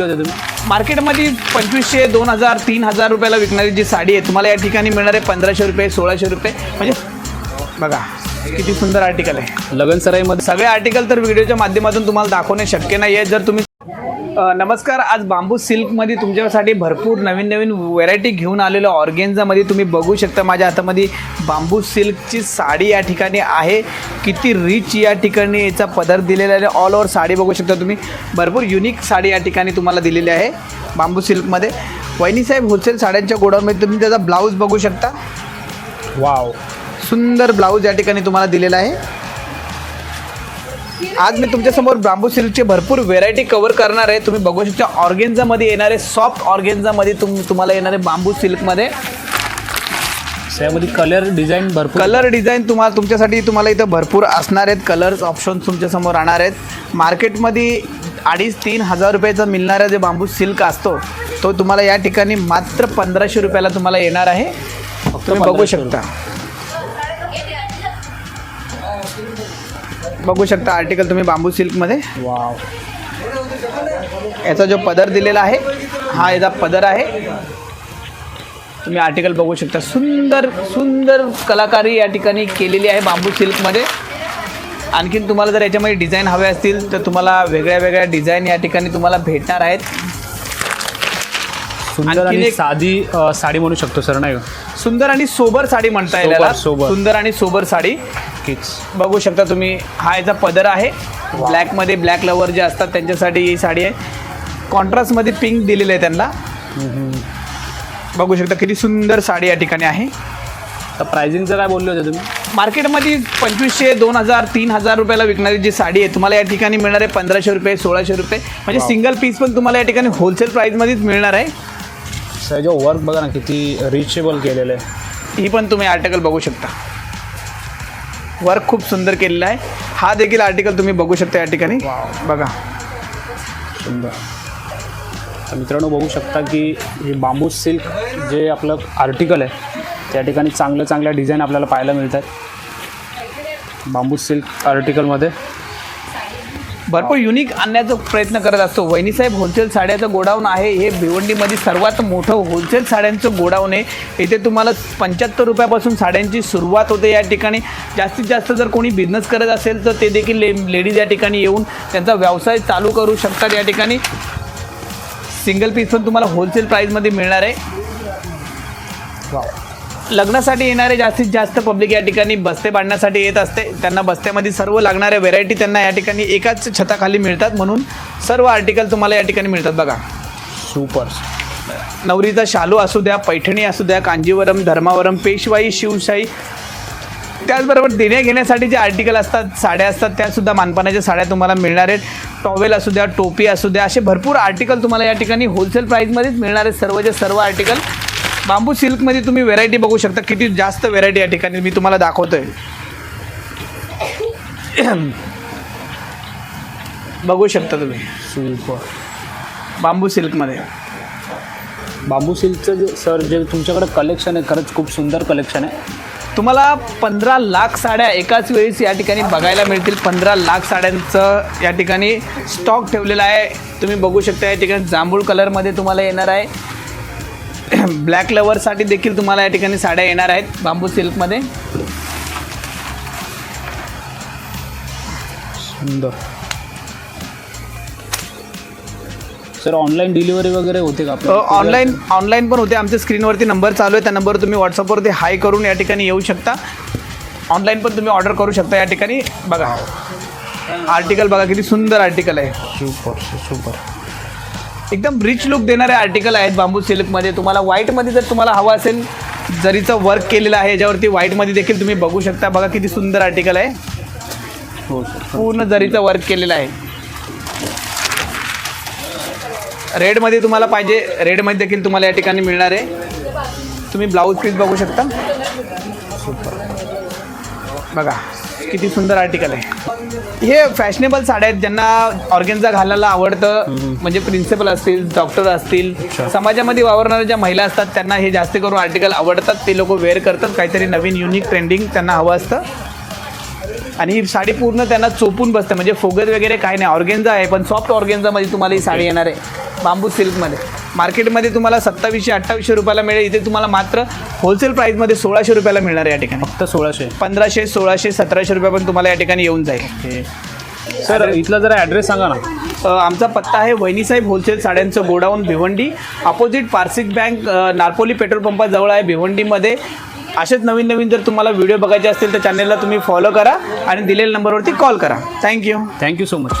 बसले होते. तुम्ही मार्केटमध्ये पंचवीसशे दोन हजार तीन हजार रुपयाला विकणारी जी साडी आहे तुम्हाला या ठिकाणी मिळणार आहे पंधराशे रुपये सोळाशे रुपये म्हणजे बघा किती सुंदर आर्टिकल आहे. लगन सराईमध्ये सगळे आर्टिकल तर व्हिडिओच्या माध्यमातून तुम्हाला दाखवणे शक्य नाही आहे जर तुम्ही नमस्कार आज बांबू सिल्कमध्ये तुमच्यासाठी भरपूर नवीन नवीन व्हेरायटी घेऊन आलेलो ऑर्गेन्झामध्ये. तुम्ही बघू शकता माझ्या हातामध्ये बांबू सिल्कची साडी या ठिकाणी आहे. किती रिच या ठिकाणी याचा पदर दिलेला आहे. ऑल ओव्हर साडी बघू शकता तुम्ही. भरपूर युनिक साडी या ठिकाणी तुम्हाला दिलेली आहे बांबू सिल्कमध्ये. वहिनीसाहेब होलसेल साड्यांच्या गोडाऊनमध्ये तुम्ही त्याचा ब्लाऊज बघू शकता. वाव सुंदर ब्लाऊज या ठिकाणी तुम्हाला दिलेला आहे. आज मी तुमच्यासमोर बांबू सिल्कचे भरपूर व्हेरायटी कव्हर करणार आहे. तुम्ही बघू शकता ऑर्गेन्झामध्ये येणारे सॉफ्ट ऑर्गेन्झामध्ये तुम तुम्हाला येणारे बांबू सिल्कमध्ये त्यामध्ये कलर डिझाईन भरपूर. कलर डिझाईन तुम्हाला तुमच्यासाठी तुम्हाला इथं भरपूर असणार आहेत. कलर्स ऑप्शन तुमच्यासमोर राहणार आहेत. मार्केटमध्ये अडीच तीन हजार रुपयाचा मिळणारा जे बांबू सिल्क असतो तो तुम्हाला या ठिकाणी मात्र पंधराशे रुपयाला तुम्हाला येणार आहे. तुम्ही बघू 1500 शकता. बघू शकता आर्टिकल तुम्ही बांबू सिल्कमध्ये वाव याचा जो पदर दिलेला आहे हा याचा पदर आहे. तुम्ही आर्टिकल बघू शकता. सुंदर सुंदर कलाकारी या ठिकाणी केलेली आहे बांबू सिल्कमध्ये आणखीन तुम्हाला जर याच्यामध्ये डिझाईन हवे असतील तर तुम्हाला वेगळ्या वेगळ्या डिझाईन या ठिकाणी तुम्हाला भेटणार आहेत. सुंदर आणि साधी साडी म्हणू शकतो सर नाही? सुंदर आणि सोबर साडी म्हणता येईल. सोबर. सुंदर आणि सोबर साडी. किच बघू शकता तुम्ही हा याचा पदर आहे. ब्लॅकमध्ये ब्लॅक लवर जे असतात त्यांच्यासाठी ही साडी आहे. कॉन्ट्रास्टमध्ये पिंक दिलेलं आहे त्यांना. बघू शकता किती सुंदर साडी या ठिकाणी आहे. तर प्राइसिंगचं काय बोलले होते तुम्ही? मार्केटमध्ये पंचवीसशे दोन हजार तीन हजार रुपयाला विकणारी जी साडी आहे तुम्हाला या ठिकाणी मिळणार आहे पंधराशे रुपये सोळाशे रुपये. म्हणजे. सिंगल पीस पण तुम्हाला या ठिकाणी होलसेल प्राईसमध्येच मिळणार आहे. जो वर्क बघा ना किती रिचेबल केलेलं आहे. ही पण तुम्ही आर्टिकल बघू शकता. वर्क खूप सुंदर केलेलं आहे. हा देखील आर्टिकल तुम्ही बघू शकता या ठिकाणी. बघा. सुंदर. तर मित्रांनो बघू शकता की हे बांबू सिल्क जे आपलं आर्टिकल आहे त्या ठिकाणी चांगल्या चांगल्या डिझाईन आपल्याला पाहायला मिळतात. बांबू सिल्क आर्टिकलमध्ये भरपूर युनिक आणण्याचा प्रयत्न करत असतो. वहिनीसाहेब होलसेल साड्याचं गोडाऊन आहे. हे भिवंडीमध्ये सर्वात मोठं होलसेल साड्यांचं गोडाऊन आहे. इथे तुम्हाला पंच्याहत्तर रुपयापासून साड्यांची सुरुवात होते या ठिकाणी. जास्तीत जास्त जर कोणी बिझनेस करत असेल तर ते देखील ले लेडीज या ठिकाणी येऊन त्यांचा व्यवसाय चालू करू शकतात या ठिकाणी. सिंगल पीस पण तुम्हाला होलसेल प्राईजमध्ये मिळणार आहे. लग्नासाठी येणारे जास्तीत जास्त पब्लिक या ठिकाणी बस्ते बांधण्यासाठी येत असते. त्यांना बस्त्यामध्ये सर्व लागणाऱ्या व्हेरायटी त्यांना या ठिकाणी एकाच छताखाली मिळतात म्हणून सर्व आर्टिकल तुम्हाला या ठिकाणी मिळतात बघा. सुपर नवरीचा शालू असू द्या पैठणी असू द्या कांजीवरम धर्मावरम पेशवाई शिवशाही त्याचबरोबर देण्या घेण्यासाठी जे आर्टिकल असतात साड्या असतात त्यासुद्धा मानपानाच्या साड्या तुम्हाला मिळणार आहेत. टॉवेल असू द्या टोपी असू द्या असे भरपूर आर्टिकल तुम्हाला या ठिकाणी होलसेल प्राईजमध्येच मिळणार आहेत. सर्वचे सर्व आर्टिकल बांबू सिल्कमध्ये तुम्ही व्हेरायटी बघू शकता. किती जास्त व्हेरायटी या ठिकाणी मी तुम्हाला दाखवतोय. बघू शकता तुम्ही. सुपर बांबू सिल्कमध्ये. बांबू सिल्कचं जे सर जे तुमच्याकडे कलेक्शन आहे खरंच खूप सुंदर कलेक्शन आहे. तुम्हाला पंधरा लाख साड्या एकाच वेळेस या ठिकाणी बघायला मिळतील. पंधरा लाख साड्यांचं या ठिकाणी स्टॉक ठेवलेला आहे. तुम्ही बघू शकता या ठिकाणी जांभूळ कलरमध्ये तुम्हाला येणार आहे. ब्लॅक लवरसाठी देखील तुम्हाला या ठिकाणी साड्या येणार आहेत बांबू सिल्कमध्ये. सुंदर. सर ऑनलाईन डिलिव्हरी वगैरे होते का ऑनलाईन ऑनलाईन पण होते. आमच्या स्क्रीनवरती नंबर चालू आहे. त्या नंबरवर तुम्ही व्हॉट्सअपवरती हाय करून या ठिकाणी येऊ शकता. ऑनलाईन पण तुम्ही ऑर्डर करू शकता या ठिकाणी. बघा. आर्टिकल बघा किती सुंदर आर्टिकल आहे. सुपर सुपर एकदम रिच लुक देणारे आर्टिकल आहेत बांबू सिल्कमध्ये तुम्हाला व्हाईटमध्ये जर तुम्हाला हवं असेल जरीचं वर्क केलेलं आहे याच्यावरती व्हाईटमध्ये देखील तुम्ही बघू शकता. बघा किती सुंदर आर्टिकल आहे. हो सर पूर्ण जरीचं वर्क केलेलं आहे. रेडमध्ये तुम्हाला पाहिजे रेडमध्ये देखील तुम्हाला या ठिकाणी मिळणार आहे. तुम्ही ब्लाऊज पीस बघू शकता. बघा. किती सुंदर आर्टिकल आहे. हे फॅशनेबल साड्या आहेत ज्यांना ऑर्गेन्झा घालायला आवडतं. म्हणजे प्रिन्सिपल असतील डॉक्टर असतील. समाजामध्ये वावरणाऱ्या ज्या महिला असतात त्यांना हे जास्त करून आर्टिकल आवडतात. ते लोक वेअर करतात. काहीतरी नवीन युनिक ट्रेंडिंग त्यांना हवं असतं. आणि ही साडी पूर्ण त्यांना चोपून बसते. म्हणजे फोगत वगैरे काही नाही. ऑर्गेन्झा आहे पण सॉफ्ट ऑर्गेन्झामध्ये तुम्हाला ही साडी येणार आहे. बांबू सिल्कमध्ये मार्केटमध्ये तुम्हाला सत्तावीसशे अठ्ठावीसशे रुपयाला मिळेल. इथे तुम्हाला मात्र होलसेल प्राईसमध्ये सोळाशे रुपयाला मिळणार आहे या ठिकाणी. फक्त सोळाशे. पंधराशे सोळाशे सतराशे रुपयापर्यंत तुम्हाला या ठिकाणी येऊन जाईल. सर इथला जरा ॲड्रेस सांगा ना. आमचा पत्ता आहे वहिनीसाहेब होलसेल साड्यांचं godown Bhiwandi. Opposite Parsik bank Narpoli petrol पंपाजवळ आहे भिवंडीमध्ये. असेच नवीन नवीन जर तुम्हाला व्हिडिओ बघायचे असतील तर चॅनलला तुम्ही फॉलो करा आणि दिलेल्या नंबरवरती कॉल करा. Thank you thank you so much